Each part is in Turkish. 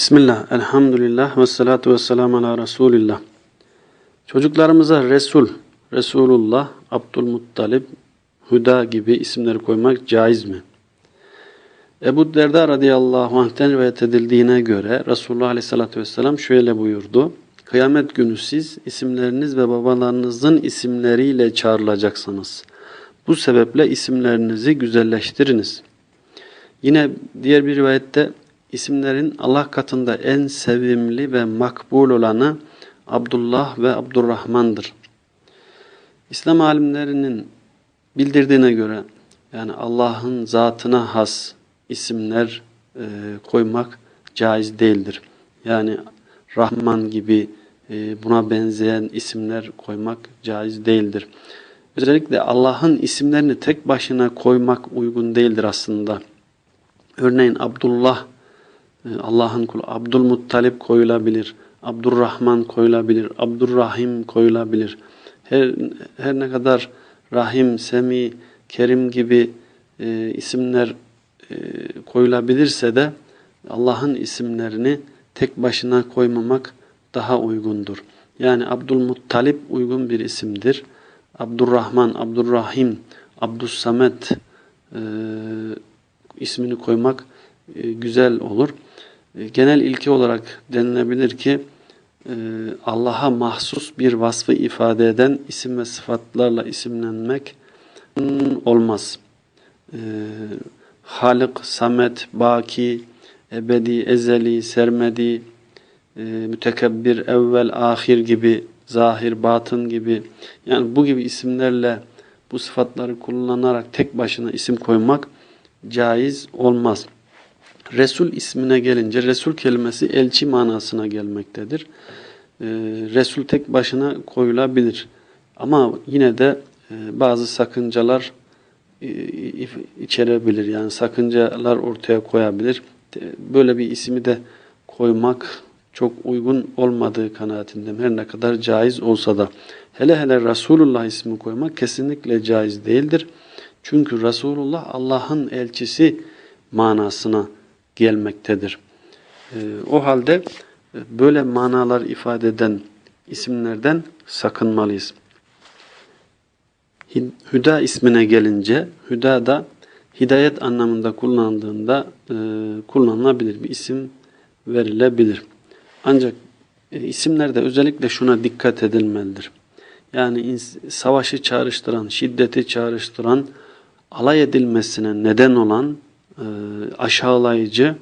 Bismillah, elhamdülillah ve salatu ve selamu ala Resulillah. Çocuklarımıza Resul, Resulullah, Abdülmuttalip, Hüda gibi isimleri koymak caiz mi? Ebu Derda radıyallahu anh'ten rivayet edildiğine göre Resulullah aleyhissalatü vesselam şöyle buyurdu. Kıyamet günü siz isimleriniz ve babalarınızın isimleriyle çağrılacaksınız. Bu sebeple isimlerinizi güzelleştiriniz. Yine diğer bir rivayette isimlerin Allah katında en sevimli ve makbul olanı Abdullah ve Abdurrahman'dır. İslam alimlerinin bildirdiğine göre yani Allah'ın zatına has isimler e, koymak caiz değildir. Yani Rahman gibi e, buna benzeyen isimler koymak caiz değildir. Özellikle Allah'ın isimlerini tek başına koymak uygun değildir aslında. Örneğin Abdullah, Allah'ın kulu Abdülmuttalip koyulabilir, Abdurrahman koyulabilir, Abdurrahim koyulabilir. Her, her ne kadar Rahim, Semi, Kerim gibi e, isimler e, koyulabilirse de Allah'ın isimlerini tek başına koymamak daha uygundur. Yani Abdülmuttalip uygun bir isimdir. Abdurrahman, Abdurrahim, Abdussamet e, ismini koymak e, güzel olur. E, genel ilki olarak denilebilir ki e, Allah'a mahsus bir vasfı ifade eden isim ve sıfatlarla isimlenmek olmaz. E, Halık, Samet, Baki, Ebedi, Ezeli, Sermedi, Mütekebbir, Evvel, Ahir gibi, Zahir, Batın gibi yani bu gibi isimlerle bu sıfatları kullanarak tek başına isim koymak caiz olmaz. Resul ismine gelince Resul kelimesi elçi manasına gelmektedir. Ee, Resul tek başına koyulabilir. Ama yine de e, bazı sakıncalar e, içerebilir. Yani sakıncalar ortaya koyabilir. Böyle bir ismi de koymak çok uygun olmadığı kanaatindeyim. Her ne kadar caiz olsa da. Hele hele Resulullah ismi koymak kesinlikle caiz değildir. Çünkü Resulullah Allah'ın elçisi manasına gelmektedir. Ee, o halde e, böyle manalar ifade eden isimlerden sakınmalıyız. Hüda ismine gelince, Hüda da hidayet anlamında kullanıldığında e, kullanılabilir bir isim verilebilir. Ancak e, isimlerde özellikle şuna dikkat edilmelidir. Yani savaşı çağrıştıran, şiddeti çağrıştıran, alay edilmesine neden olan aşağılayıcı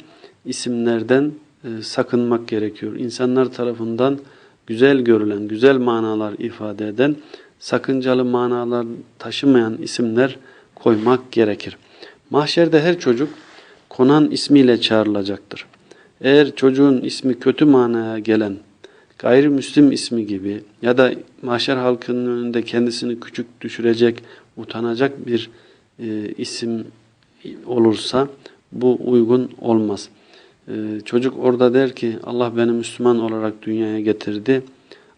isimlerden e, sakınmak gerekiyor. İnsanlar tarafından güzel görülen, güzel manalar ifade eden, sakıncalı manalar taşımayan isimler koymak gerekir. Mahşerde her çocuk konan ismiyle çağrılacaktır. Eğer çocuğun ismi kötü manaya gelen, gayrimüslim ismi gibi ya da mahşer halkının önünde kendisini küçük düşürecek, utanacak bir e, isim olursa bu uygun olmaz. E, çocuk orada der ki Allah beni Müslüman olarak dünyaya getirdi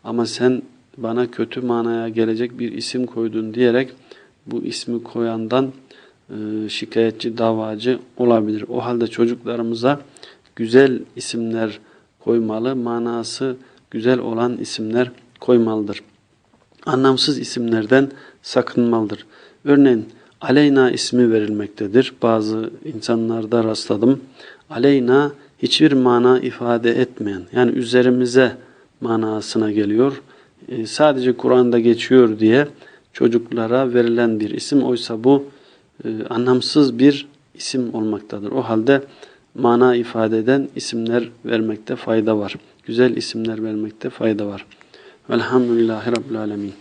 ama sen bana kötü manaya gelecek bir isim koydun diyerek bu ismi koyandan e, şikayetçi, davacı olabilir. O halde çocuklarımıza güzel isimler koymalı, manası güzel olan isimler koymalıdır. Anlamsız isimlerden sakınmalıdır. Örneğin Aleyna ismi verilmektedir. Bazı insanlarda rastladım. Aleyna hiçbir mana ifade etmeyen, yani üzerimize manasına geliyor. E, sadece Kur'an'da geçiyor diye çocuklara verilen bir isim. Oysa bu e, anlamsız bir isim olmaktadır. O halde mana ifade eden isimler vermekte fayda var. Güzel isimler vermekte fayda var. Velhamdülillahi Rabbil Alemin.